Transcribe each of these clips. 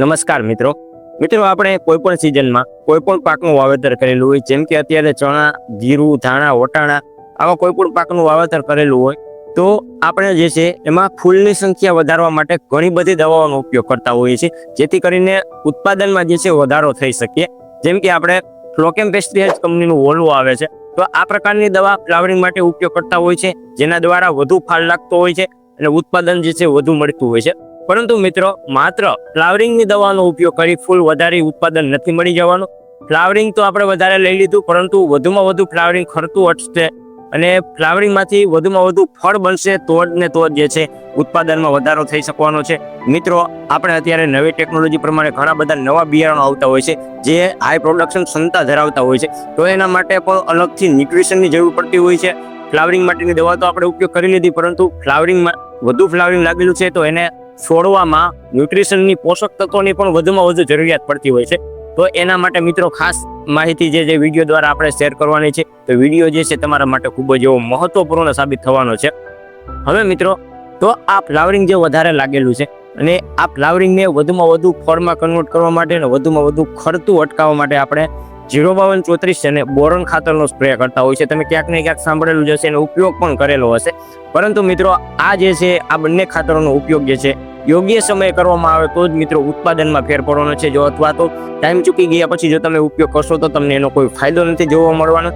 નમસ્કાર મિત્રો. મિત્રો, આપણે કોઈ પણ સિઝનમાં કોઈ પણ પાકનું વાવેતર કરેલું હોય, જેમ કે અત્યારે ચણા, જીરું, ધાણા, વટાણા, આવા કોઈ પણ પાકનું વાવેતર કરેલું હોય, તો આપણે જે છે એમાં ફૂલની સંખ્યા વધારવા માટે ઘણી બધી દવાઓનો ઉપયોગ કરતા હોઈએ છીએ, જેથી કરીને ઉત્પાદનમાં જે છે વધારો થઈ શકે જેમ કે આપણે ફ્લોકેમ પેસ્ટિસાઇડ કંપનીનું વોલ્વો આવે છે, તો આ પ્રકારની દવા ફ્લાવરિંગ માટે ઉપયોગ કરતા હોય છે, જેના દ્વારા વધુ ફાલ લાગતો હોય છે અને ઉત્પાદન જે છે વધુ મળતું હોય છે. પરંતુ મિત્રો, માત્ર ફ્લાવરિંગની દવાનો ઉપયોગ કરી ફૂલ વધારે ઉત્પાદન નથી મળી જવાનું. ફ્લાવરિંગ તો આપણે વધારે લઈ લીધું, પરંતુ વધુમાં વધુ ફ્લાવરિંગ ખરતું અટશે અને ફ્લાવરિંગમાંથી વધુમાં વધુ ફળ બનશે તો ને તો જે છે, ઉત્પાદનમાં વધારો થઈ શકવાનો છે. મિત્રો, આપણે અત્યારે નવી ટેકનોલોજી પ્રમાણે ઘણા બધા નવા બિયારણો આવતા હોય છે, જે હાઈ પ્રોડક્શન ક્ષમતા ધરાવતા હોય છે. તો એના માટે પણ અલગથી ન્યુટ્રિશનની જરૂર પડતી હોય છે. ફ્લાવરિંગ માટેની દવા તો આપણે ઉપયોગ કરી લીધી, પરંતુ ફ્લાવરિંગમાં વધુ ફ્લાવરિંગ લાગેલું છે, તો એને છોડવામાં ન્યુટ્રિશનની પોષક તત્વોની પણ વધુમાં વધુ જરૂરિયાત પડતી હોય છે. તો એના માટે મિત્રો ખાસ માહિતી જે જે વીડિયો દ્વારા આપણે શેર કરવાની છે, તો વીડિયો જે છે તમારા માટે ખૂબ જ એવો મહત્વપૂર્ણ સાબિત થવાનો છે. હવે મિત્રો, તો આ ફ્લાવરિંગ જે વધારે લાગેલું છે અને આ ફ્લાવરિંગને વધુમાં વધુ ફળમાં કન્વર્ટ કરવા માટે અને વધુમાં વધુ ખરતું અટકાવવા માટે આપણે જીરો બાવન ચોત્રીસ છે ને બોરન ખાતરનો સ્પ્રે કરતા હોય છે. તમે ક્યાંક ને ક્યાંક સાંભળેલું જશે એનો ઉપયોગ પણ કરેલો હશે. પરંતુ મિત્રો, આ જે છે, આ બંને ખાતરોનો ઉપયોગ જે છે, યોગ્ય સમયે કરવામાં આવે તો જ મિત્રો ઉત્પાદનમાં ફેર પડવાનો છે. જો અથવા તો ટાઈમ ચૂકી ગયા પછી જો તમે ઉપયોગ કરશો તો તમને એનો કોઈ ફાયદો નથી જોવા મળવાનો.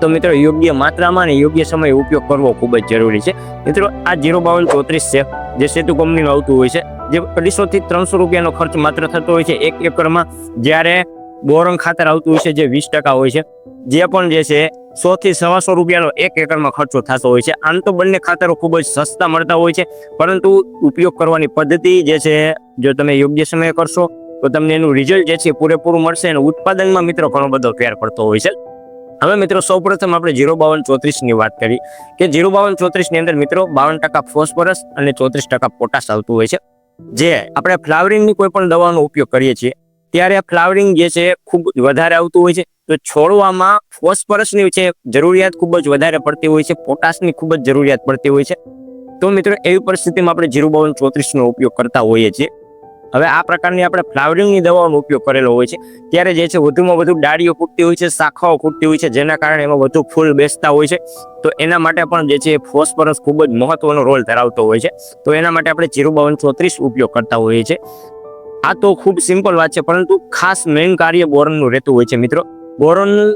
તો મિત્રો, યોગ્ય માત્રામાં અને યોગ્ય સમયે ઉપયોગ કરવો ખૂબ જ જરૂરી છે. મિત્રો, આ જીરો બાવન ચોત્રીસ છે, જે સેતુ કંપનીનું આવતું હોય છે, જે અઢીસો થી ત્રણસો રૂપિયાનો ખર્ચ માત્ર થતો હોય છે. એક એકરમાં જ્યારે બોરન ખાતર આવતું હોય છે, જે વીસ ટકા હોય છે. જે પણ જે છે સો થી સવાસો રૂપિયાનો એક એકરમાં ખર્ચો થતો હોય છે. આમ તો બંને ખાતરો ખૂબ જ સસ્તા મળતા હોય છે. પરંતુ ઉપયોગ કરવાની પદ્ધતિ જે છે, જો તમે યોગ્ય સમયે કરશો, તો તમને એનું રિઝલ્ટ જે છે પૂરેપૂરું મળશે અને ઉત્પાદનમાં મિત્રો ઘણો બધો ફેર પડતો હોય છે. હવે મિત્રો સૌપ્રથમ આપણે જીરો બાવન ચોત્રીસની વાત કરી કે જીરો બાવન ચોત્રીસની અંદર મિત્રો બાવન ટકા ફોસ્ફરસ અને ચોત્રીસ ટકા પોટાશ આવતું હોય છે. જે આપણે ફ્લાવરિંગની કોઈ પણ દવાનો ઉપયોગ કરીએ છીએ ત્યારે ફ્લાવરિંગ જે છે ખૂબ વધારે આવતું હોય છે. તો છોડવામાં ફોસ્ફરસની છે જરૂરિયાત ખૂબ જ વધારે પડતી હોય છે. પોટાશની ખૂબ જ જરૂરિયાત પડતી હોય છે. તો મિત્રો, એવી પરિસ્થિતિમાં આપણે જીરો બાવન ચોત્રીસનો ઉપયોગ કરતા હોઈએ છીએ. હવે આ પ્રકારની આપણે ફ્લાવરિંગની દવાઓનો ઉપયોગ કરેલો હોય છે. ત્યારે જે છે વધુમાં વધુ ડાળીઓ ફૂટતી હોય છે, શાખાઓ ફૂટતી હોય છે, જેના કારણે એમાં વધુ ફૂલ બેસતા હોય છે. તો એના માટે પણ જે છે ફોસ્ફરસ ખૂબ જ મહત્વનો રોલ ધરાવતો હોય છે. તો એના માટે આપણે જીરો બાવન ચોત્રીસ ઉપયોગ કરતા હોઈએ છીએ. આ તો ખૂબ સિમ્પલ વાત છે, પરંતુ ખાસ મેઇન કાર્ય બોરનનું રહેતું હોય છે મિત્રો. બોરોનનું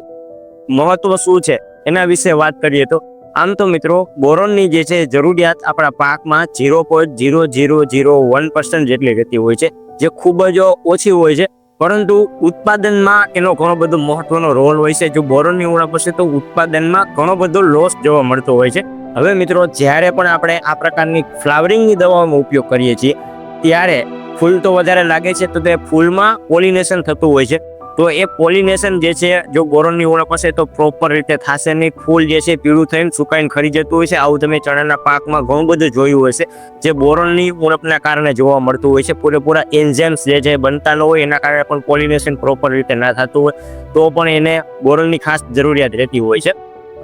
મહત્વ શું છે? એના વિશે વાત કરીએ તો, આમ તો મિત્રો, બોરોનની જે છે જરૂરિયાત આપણા પાકમાં zero point zero zero zero one percent જેટલી રહેતી હોય છે, જે ખૂબ જ ઓછી હોય છે. પરંતુ ઉત્પાદનમાં એનો ઘણો બધો મહત્વનો રોલ હોય છે. જો બોરોનની ઉણપ હશે તો ઉત્પાદનમાં ઘણો બધો લોસ જોવા મળતો હોય છે. હવે મિત્રો, જ્યારે પણ આપણે આ પ્રકારની ફ્લાવરિંગની દવાનો ઉપયોગ કરીએ છીએ, ત્યારે ફૂલ તો વધારે લાગે છે, તો તે ફૂલમાં પોલિનેશન થતું હોય છે. તો એ પોલિનેશન જે છે, જો બોરોનની ઉણપ હશે તો પ્રોપર રીતે થશે નહીં. ફૂલ જે છે પીળું થઈને સુકાઈને ખરી જતું હોય છે. આવું તમે ચણાના પાકમાં ઘણું બધું જોયું હશે. જે બોરોનની ઉણપના કારણે જોવા મળતું હોય છે. પૂરેપૂરા એન્ઝેમ્સ જે છે બનતા ન હોય, એના કારણે પણ પોલિનેશન પ્રોપર રીતે ના થતું હોય. તો પણ એને બોરોનની ખાસ જરૂરિયાત રહેતી હોય છે.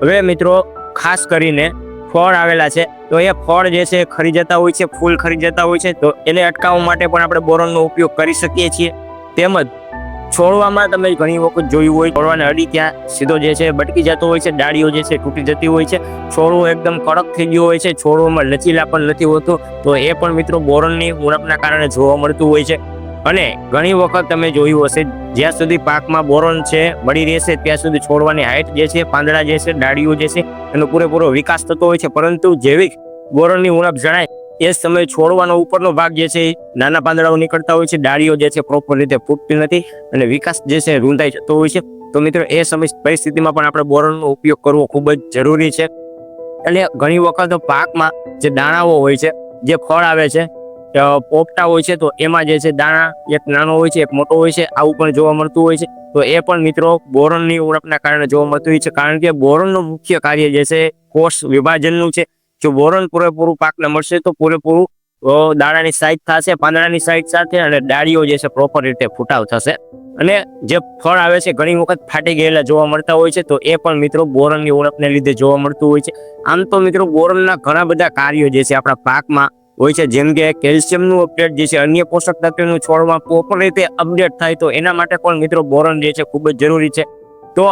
હવે મિત્રો, ખાસ કરીને ફળ આવેલા છે. તો એ ફળ જે છે ખરી જતા હોય છે, ફૂલ ખરી જતા હોય છે, તો એને અટકાવવા માટે પણ આપણે બોરોનનો ઉપયોગ કરી શકીએ છીએ. તેમજ છોડવામાં તમે ઘણી વખત જોયું હોય, છોડવાને અડી ત્યાં સીધો જે છે બટકી જતો હોય છે, ડાળીઓ જે છે તૂટી જતી હોય છે. છોડવો એકદમ કડક થઈ ગયું હોય છે, છોડવામાં લચીલા પણ નથી હોતું. તો એ પણ મિત્રો બોરનની ઉણપના કારણે જોવા મળતું હોય છે. અને ઘણી વખત તમે જોયું હશે, જ્યાં સુધી પાકમાં બોરોન છે, મળી રહેશે, ત્યાં સુધી છોડવાની હાઇટ જે છે પાંદડા જે છે, ડાળીઓ જે છે એનો પૂરેપૂરો વિકાસ થતો હોય છે. પરંતુ જેવી બોરણની ઉણપ જણાય એ સમયે છોડવાનો ઉપરનો ભાગ જે છે નાના પાંદડાઓ નીકળતા હોય છે. ડાળીઓ જે છે પ્રોપર રીતે ફૂટતી નથી અને વિકાસ જે છે રૂંધાઈ જતો હોય છે. તો મિત્રો એ સમય પરિસ્થિતિમાં પણ આપણે બોરનનો ઉપયોગ કરવો ખૂબ જ જરૂરી છે. એટલે ઘણી વખત પાકમાં જે દાણાઓ હોય છે, જે ફળ આવે છે પોપટા હોય છે, તો એમાં જે છે દાણા એક નાનો હોય છે, એક મોટો હોય છે. આવું પણ જોવા મળતું હોય છે. તો એ પણ મિત્રો બોરોનની ઉણપના કારણે જોવા મળતું હોય છે. કારણ કે બોરોનનું મુખ્ય કાર્ય જે છે, કોષ વિભાજનનું છે. જો બોરોન પૂરેપૂરું પાકને મળશે તો પૂરેપૂરું દાણાની સાઈઝ થશે, પાંદડાની સાઈઝ સાથે અને ડાળીઓ જે છે પ્રોપર રીતે ફૂટાવ થશે. અને જે ફળ આવે છે, ઘણી વખત ફાટી ગયેલા જોવા મળતા હોય છે, તો એ પણ મિત્રો બોરનની ઉણપને લીધે જોવા મળતું હોય છે. આમ તો મિત્રો બોરનના ઘણા બધા કાર્યો જે છે આપણા પાકમાં હોય છે. જેમ કે કેલ્શિયમનું અપડેટ જે છે, અન્ય પોષક તત્વોનું છોડમાં પ્રોપર રીતે અપડેટ થાય તો એના માટે પણ મિત્રો બોરન જે છે ખૂબ જ જરૂરી છે. તો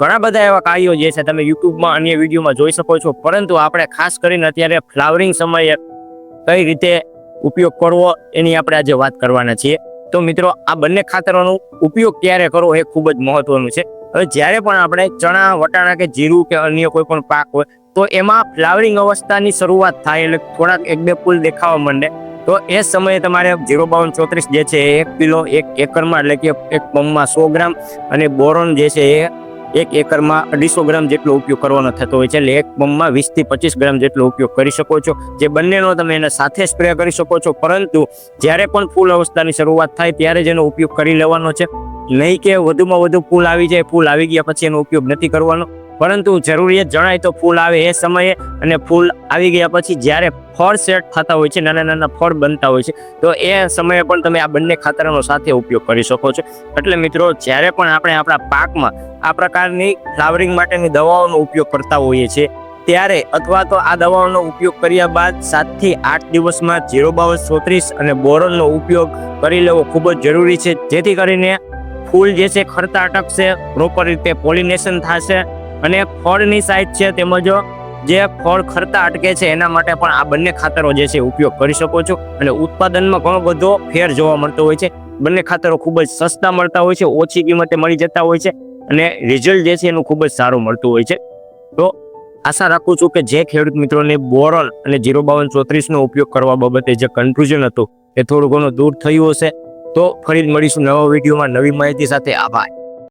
ઘણા બધા એવા કાર્યો જે છે તમે યુટ્યુબમાં અન્ય વિડીયોમાં જોઈ શકો છો. પરંતુ આપણે ખાસ કરીને અત્યારે ફ્લાવરિંગ સમયે કઈ રીતે ઉપયોગ કરવો એની આપણે આજે વાત કરવાના છીએ. તો મિત્રો, આ બંને ખાતરોનો ઉપયોગ ક્યારે કરવો એ ખૂબ જ મહત્વનું છે. હવે જ્યારે પણ આપણે ચણા, વટાણા કે જીરું કે અન્ય કોઈ પણ પાક હોય તો એમાં ફ્લાવરિંગ અવસ્થાની શરૂઆત થાય એટલે થોડાક એક બે ફૂલ દેખાવા માંડે. તો એ સમયે તમારે જીરો બાવન ચોત્રીસ જે છે એક કિલો, એક એકરમાં એટલે કે એક પંપમાં સો ગ્રામ અને બોરોન જે છે એ એક એકરમાં અઢીસો ગ્રામ જેટલો ઉપયોગ કરવાનો થતો હોય છે. એટલે એક પંપમાં વીસથી પચીસ ગ્રામ જેટલો ઉપયોગ કરી શકો છો. જે બંનેનો તમે એને સાથે સ્પ્રે કરી શકો છો. પરંતુ જ્યારે પણ ફૂલ અવસ્થાની શરૂઆત થાય ત્યારે જ એનો ઉપયોગ કરી લેવાનો છે. નહીં કે વધુમાં વધુ ફૂલ આવી જાય ફૂલ આવી ગયા પછી એનો ઉપયોગ નથી કરવાનો. પરંતુ જરૂરિયાત જણાય તો ફૂલ આવે એ સમયે અને ફૂલ આવી ગયા પછી જ્યારે ફળ સેટ થતા હોય છે, નાના નાના ફળ બનતા હોય છે, તો એ સમયે પણ તમે આ બંને ખાતરનો સાથે ઉપયોગ કરી શકો છો. એટલે મિત્રો, જ્યારે પણ આપણે આપણા પાકમાં આ પ્રકારની ફ્લાવરિંગ માટેની દવાઓનો ઉપયોગ કરતા હોઈએ છીએ, ત્યારે અથવા તો આ દવાઓનો ઉપયોગ કર્યા બાદ સાતથી આઠ દિવસમાં જીરો બાવન ચોત્રીસ અને બોરોનનો ઉપયોગ કરી લેવો ખૂબ જ જરૂરી છે. જેથી કરીને ફૂલ જે છે ખરતા અટકશે, પ્રોપર રીતે પોલિનેશન થશે અને ફળની સાઇઝ છે તેમજ જે ફળ ખરતા અટકે છે એના માટે પણ આ બંને ખાતરો જે છે ઉપયોગ કરી શકો છો. અને ઉત્પાદનમાં ઘણો બધો ફેર જોવા મળતો હોય છે. બંને ખાતરો ખૂબ જ સસ્તા મળતા હોય છે, ઓછી કિંમતે મળી જતા હોય છે અને રિઝલ્ટ જે છે એનું ખૂબ જ સારું મળતું હોય છે. તો આશા રાખું છું કે જે ખેડૂત મિત્રોને બોરોન અને જીરો બાવન ચોત્રીસનો ઉપયોગ કરવા બાબતે જે કન્ફ્યુઝન હતું એ થોડું ઘણું દૂર થયું હશે. તો ફરી મળીશું નવા વિડીયોમાં. નવી માહિતી સાથે આભાર.